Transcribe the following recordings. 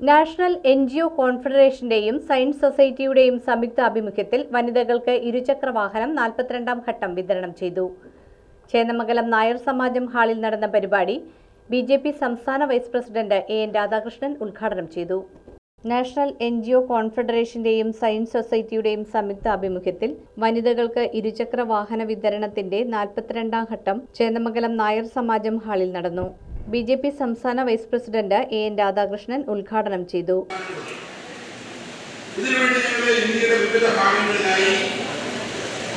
National N G O കോൺഫെഡറേഷന്റെയും science സൊസൈറ്റിയുടെയും സംയുക്ത ആഭിമുഖ്യത്തിൽ വനിതകൾക്ക് ഇരുചക്ര വാഹനം നാൽപ്പത്തിരണ്ടാം ഘട്ടം വിതരണം ചെയ്തു. ചേന്നമംഗലം നായർ സമാജം ഹാളിൽ നടന്ന പരിപാടി ബി ജെ പി സംസ്ഥാന vice president A N Radhakrishnan ഉദ്ഘാടനം ചെയ്തു. നാഷണൽ എൻ ജി ഒ കോൺഫെഡറേഷന്റെയും സയൻസ് സൊസൈറ്റിയുടെയും സംയുക്ത ആഭിമുഖ്യത്തിൽ വനിതകൾക്ക് ഇരുചക്ര വാഹന വിതരണത്തിന്റെ നാൽപ്പത്തിരണ്ടാം ഘട്ടം ചേന്നമംഗലം നായർ സമാജം ഹാളിൽ നടന്നു. ബി ജെ പി സംസ്ഥാന vice president A N Radhakrishnan ഉദ്ഘാടനം ചെയ്തു. ഇതിനുവേണ്ടി ഇന്ത്യയുടെ വിവിധ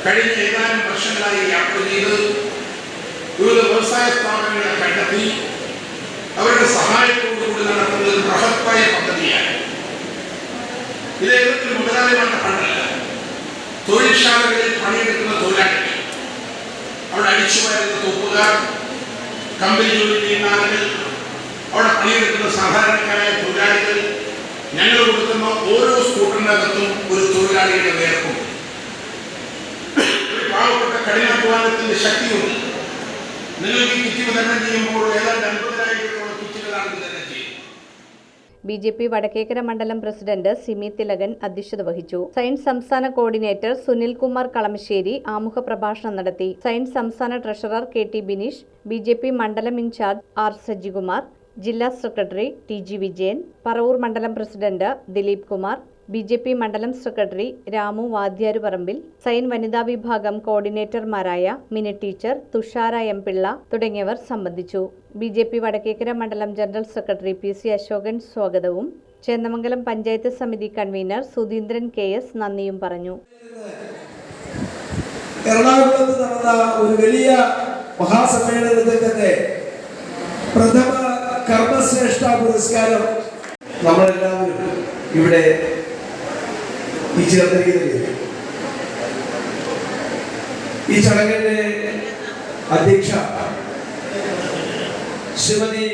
കഴിഞ്ഞ വർഷങ്ങളായി അവരുടെ സഹായത്തോടുകൂടി നടത്തുന്ന ഒരു ബൃഹത്തായ പദ്ധതിയാണ്. ഇത് ഏതൊരു മുതലാളിമാരുടെ ഫണ്ടല്ല തൊഴിൽശാലകളിൽ പണിയെടുക്കുന്ന തൊഴിലാളികൾ. അവിടെ അടിച്ചു വരുന്ന തൊപ്പുകാർ കമ്പനി ജോലി ചെയ്യുന്ന ആളുകൾ അവിടെ പണിയെടുക്കുന്ന സാധാരണക്കാരായ തൊഴിലാളികൾ ഞങ്ങൾ കൊടുക്കുന്ന ഓരോ സ്കൂട്ടറിനകത്തും ഒരു തൊഴിലാളിയുടെ വേർപ്പുണ്ട് ഒരു പാവപ്പെട്ട കഠിനാധ്വാനത്തിന്റെ ശക്തിയുണ്ട് നിങ്ങൾക്ക് കിറ്റ് വിതരണം ചെയ്യുമ്പോൾ ബി ജെ പി വടക്കേക്കര മണ്ഡലം പ്രസിഡന്റ് സിമി തിലകൻ അധ്യക്ഷത വഹിച്ചു. സയൻസ് സംസ്ഥാന കോർഡിനേറ്റർ സുനിൽ കുമാർ കളമശ്ശേരി ആമുഖ പ്രഭാഷണം നടത്തി. സയൻസ് സംസ്ഥാന treasurer K T Bineesh B J P മണ്ഡലം ഇൻചാർജ് ആർ സജികുമാർ ജില്ലാ secretary T G Vijayan Paravur മണ്ഡലം president Dileep Kumar B J P മണ്ഡലം സെക്രട്ടറി രാമു വാദ്യാരുപറമ്പിൽ സൈൻ വനിതാ വിഭാഗം കോർഡിനേറ്റർമാരായ മിനി ടീച്ചർ തുഷാര എം പിള്ള തുടങ്ങിയവർ സംബന്ധിച്ചു. ബി ജെ പി വടക്കേക്കര മണ്ഡലം general secretary P C Ashokan സ്വാഗതവും ചേന്നമംഗലം പഞ്ചായത്ത് സമിതി കൺവീനർ സുധീന്ദ്രൻ കെ എസ് നന്ദിയും പറഞ്ഞു. ഒരു വലിയ പ്രഥമ പുരസ്കാരം നമ്മളെല്ലാവരും ഇവിടെ ഈ ചേർന്നിരിക്കുന്നില്ല ഈ ചടങ്ങിന്റെ അധ്യക്ഷ ശ്രീമതി